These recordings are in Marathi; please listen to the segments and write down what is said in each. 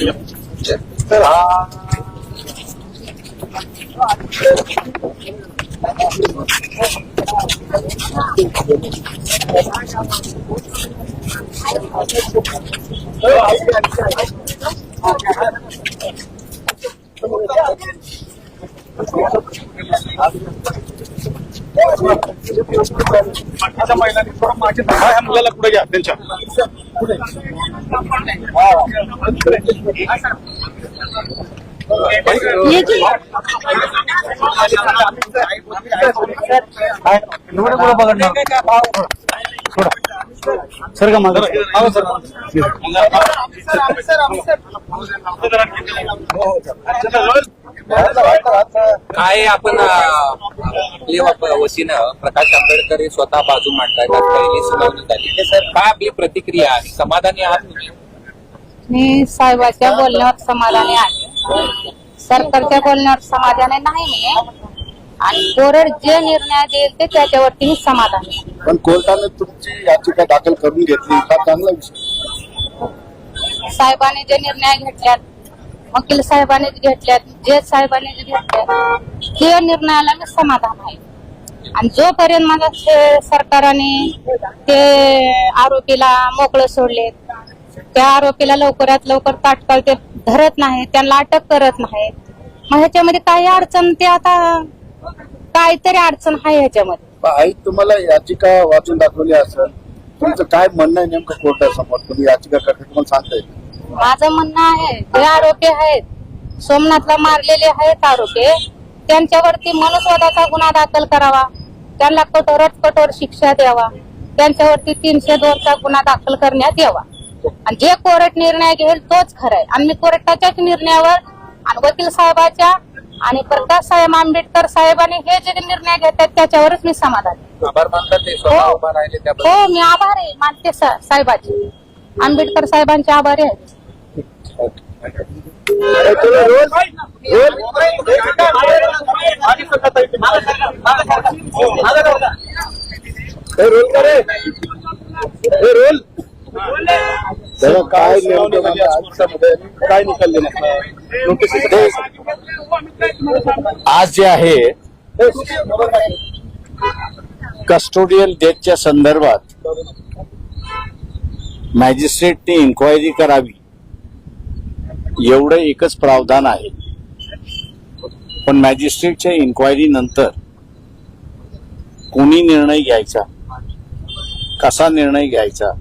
तर हा बाकीच्या महिलांनी थोडं मागे थांबा. ह्या मुलाला पुढे घ्या त्यांच्या. ये की सर का माझं काय आपण आपल्या वप- वतीनं प्रकाश आंबेडकर हे स्वतः बाजू मांडतायत आज पहिली सुनावणी झाली. सर काय आपली प्रतिक्रिया आहे? समाधानी आहात तुम्ही? मी साहेबाच्या बोलण्यावर समाधानी आहे. सरकारच्या बोलण्यावर समाधानी नाही मी. आणि कोरड जे निर्णय देईल ते त्याच्यावरती मी समाधानी आहे. पण कोर्टाने तुमची याचिका दाखल करून घेतली. हा चांगला विषय. साहेबांनी जे निर्णय घेतल्यात वकील साहेबांनी घेतल्यात जे साहेबांनी घेतल्यात. त्या निर्णयाला मी समाधान आहे. आणि जोपर्यंत माझा सरकारने ते आरोपीला मोकळं सोडले त्या आरोपीला लवकरात लवकर तात्काळ ते धरत नाही त्यांना अटक करत नाही मग ह्याच्यामध्ये काही अडचण ते आता काहीतरी अडचण आहे ह्याच्यामध्ये. आई तुम्हाला याचिका वाचून दाखवली असेल तुमचं काय म्हणणं आहे नेमकं कोर्टासमोर? तुम्ही याचिका करता तुम्हाला सांगता येईल. माझं म्हणणं आहे जे आरोपी आहेत सोमनाथला मारलेले आहेत आरोपी त्यांच्यावरती मनुस्वादाचा गुन्हा दाखल करावा. त्यांना कठोरात कठोर शिक्षा द्यावा. त्यांच्यावरती तीनशे दोनचा गुन्हा दाखल करण्यात यावा. आणि जे कोर्ट निर्णय घेईल तोच खरा आहे. आणि मी कोर्टाच्याच निर्णयावर आणि वकील साहेबाच्या आणि प्रकाश साहेब आंबेडकर साहेबांनी हे जे निर्णय घेतात त्याच्यावरच मी समाधान हो. हो मी आभार आहे मानते साहेबाची. आंबेडकर साहेबांचे आभारी आहे रोल करे रोल त्याला काय नेमकं काय निकाल आज जे आहे कस्टोडियल डेथच्या संदर्भात मॅजिस्ट्रेटने इन्क्वायरी करावी. एवढं एकच प्रावधान आहे. पण मॅजिस्ट्रेटच्या इन्क्वायरी नंतर कोणी निर्णय घ्यायचा? कसा निर्णय घ्यायचा?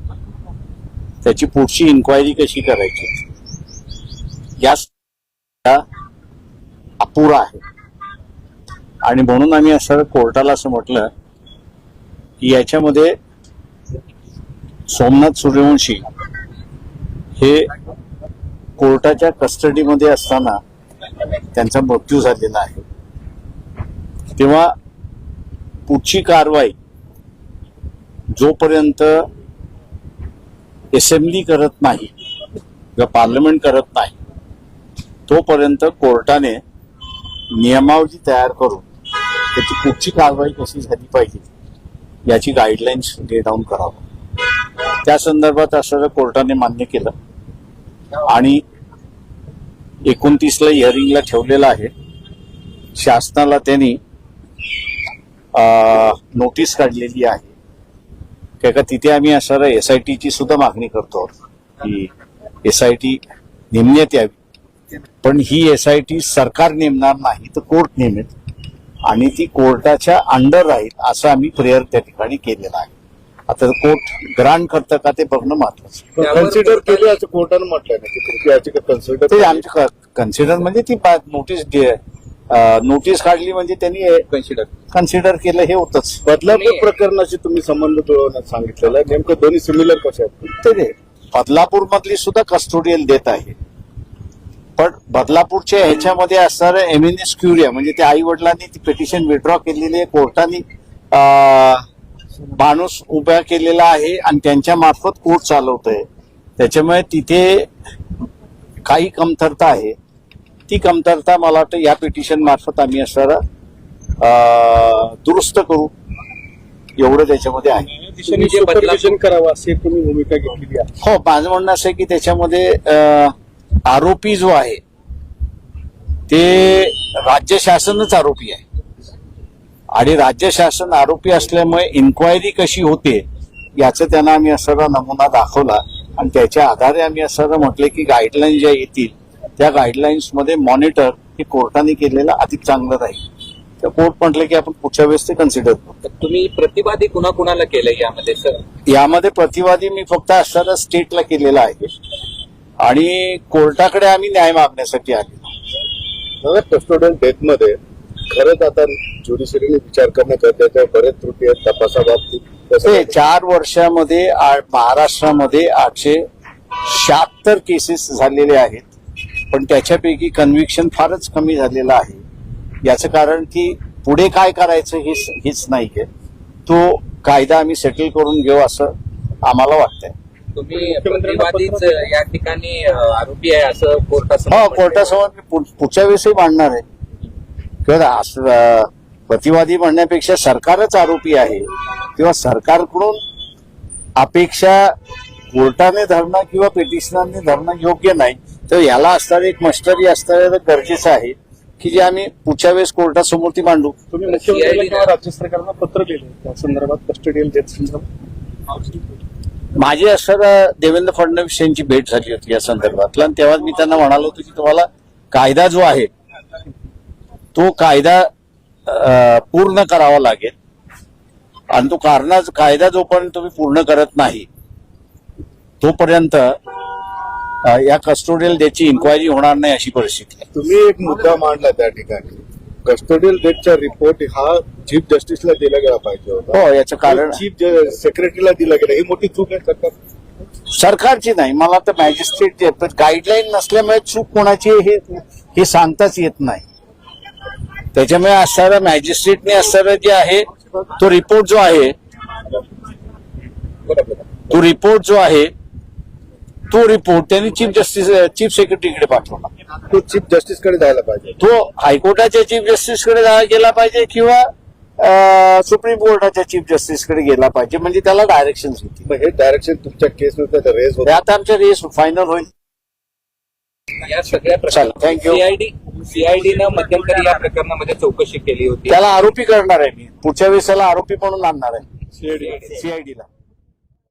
त्याची पुढची इन्क्वायरी कशी करायची? या अपुरा आहे. आणि म्हणून आम्ही असं कोर्टाला असं म्हटलं की याच्यामध्ये सोमनाथ सूर्यवंशी हे कोर्टाच्या कस्टडीमध्ये असताना त्यांचा मृत्यू झालेला आहे. तेव्हा पुढची कारवाई जोपर्यंत असेंब्ली करत नाही किंवा पार्लमेंट करत नाही तोपर्यंत कोर्टाने नियमावली तयार करून त्याची पुढची कारवाई कशी झाली पाहिजे याची गाईडलाईन्स डे डाऊन करावं. त्या संदर्भात असं कोर्टाने मान्य केलं. आणि एकोणतीसला हिअरिंगला ठेवलेलं आहे. शासनाला त्यांनी नोटीस काढलेली आहे. काय का तिथे आम्ही असं एस आय टीची सुद्धा मागणी करतो की एस आय टी नेमण्यात यावी. पण ही एस आय टी सरकार नेमणार नाही तर कोर्ट नेमेल. आणि ती कोर्टाच्या अंडर राहील असं आम्ही प्रेयर त्या ठिकाणी केलेला आहे. आता कोर्ट ग्रांट करतं का ते बघणं महत्वाचं कन्सिडर केले असं कोर्टानं म्हटलंय ना की तुमची याचिका कन्सिडर ते आमचे कन्सिडर म्हणजे ती नोटीस नोटीस काढली म्हणजे त्यांनी कन्सिडर कन्सिडर केलं हे होतच. बदलापूर प्रकरणाशी तुम्ही संबंध जुळवण्यात सांगितलेलं आहे. नेमकं दोन्ही सिमिलर कसे आहेत? ते बदलापूर मधली सुद्धा कस्टोडियल देत आहे. पण बदलापूरच्या ह्याच्यामध्ये असणारं एमिनिस क्युरिया म्हणजे त्या आई वडिलांनी ती पिटिशन विड्रॉ केलेली आहे कोर्टाने माणूस उभा केलेला आहे आणि त्यांच्या मार्फत कोर्ट चालवत आहे त्याच्यामुळे तिथे काही कमतरता आहे. ती कमतरता मला वाटतं या पिटिशन मार्फत आम्ही असणारा दुरुस्त करू. एवढं त्याच्यामध्ये आहे. भूमिका घेतलेली आहे. हो माझं म्हणणं असं आहे की त्याच्यामध्ये आरोपी जो आहे ते राज्य शासनच आरोपी आहे. आणि राज्य शासन आरोपी असल्यामुळे इन्क्वायरी कशी होते याचं त्यांना आम्ही असं नमुना दाखवला. आणि त्याच्या आधारे आम्ही असं म्हटले की गाईडलाईन ज्या येतील त्या गाईडलाईन्समध्ये मॉनिटर हे कोर्टाने केलेलं अधिक चांगलं राहील. तर कोर्ट म्हटलं की आपण पुढच्या वेळेस ते कन्सिडर करू. तर तुम्ही प्रतिवादी कुणा कुणाला केलंय यामध्ये सर? यामध्ये प्रतिवादी मी फक्त असताना स्टेटला केलेला आहे. आणि कोर्टाकडे आम्ही न्याय मागण्यासाठी आले कस्टोडियल डेथमध्ये खरंच आता ज्युडिशरीने विचार करणं गरजेचं आहे बरेच त्रुटी आहेत तपासाबाबतीत ते चार वर्षामध्ये महाराष्ट्रामध्ये आठशे शहात्तर केसेस झालेले आहेत. पण त्याच्यापैकी कन्व्हिक्शन फारच कमी झालेलं आहे. याचं कारण की पुढे काय करायचं हेच हेच नाहीये. तो कायदा आम्ही सेटल करून घेऊ असं आम्हाला वाटतंय. तुम्ही प्रतिवादीच या ठिकाणी आरोपी आहे असं कोर्टासमोर हो. कोर्टासमोर मी पुढच्या वेळेसही मांडणार आहे. किंवा प्रतिवादी म्हणण्यापेक्षा सरकारच आरोपी आहे किंवा सरकारकडून अपेक्षा कोर्टाने धरणं किंवा पिटिशनरने धरणं योग्य नाही तर याला असणारी एक मस्टरी असणं गरजेचं आहे की जे आम्ही पुढच्या वेळेस कोर्टासमोर ती मांडू. तुम्ही मुख्यमंत्र्यांना राज्य सरकारला पत्र लिहिलं त्या संदर्भात कस्टडियल डेथ संदर्भात? माझी असं देवेंद्र फडणवीस यांची भेट झाली होती या संदर्भातला आणि तेव्हा मी त्यांना म्हणालो होतो की तुम्हाला कायदा जो आहे तो कायदा पूर्ण करावा लागेल. आणि तो कारणा कायदा जोपर्यंत तुम्ही पूर्ण करत नाही तोपर्यंत या कस्टोडियल डेटची इन्क्वायरी होणार नाही अशी परिस्थिती आहे. तुम्ही एक मुद्दा मांडला त्या ठिकाणी. कस्टोडियल डेथचा रिपोर्ट हा चीफ जस्टिसला दिला गेला पाहिजे होता. हो याचं कारण चीफ सेक्रेटरीला दिला गेला. ही मोठी चूक आहे सरकार. सरकारची नाही मला तर मॅजिस्ट्रेटची पण गाईडलाईन नसल्यामुळे चूक कोणाची हे सांगताच येत नाही. त्याच्यामुळे असणारा मॅजिस्ट्रेटने असणारा जे आहे तो रिपोर्ट जो आहे तो रिपोर्ट जो आहे तो रिपोर्ट त्यांनी चीफ जस्टिस चीफ सेक्रेटरीकडे पाठवला. तो चीफ जस्टिसकडे जायला पाहिजे. तो हायकोर्टाच्या चीफ जस्टिसकडे जा- गेला पाहिजे किंवा सुप्रीम कोर्टाच्या चीफ जस्टिसकडे गेला पाहिजे म्हणजे त्याला डायरेक्शन होती. हे डायरेक्शन तुमच्या केसनुसार रेस होत. आता आमच्या रेस फायनल होईल. या सगळ्या. सीआयडी सीआयडीनं मध्यंतरी या प्रकरणामध्ये चौकशी केली होती. त्याला आरोपी करणार आहे मी. पुढच्या वेळेस त्याला आरोपी म्हणून आणणार आहे. CID. सीआयडीला.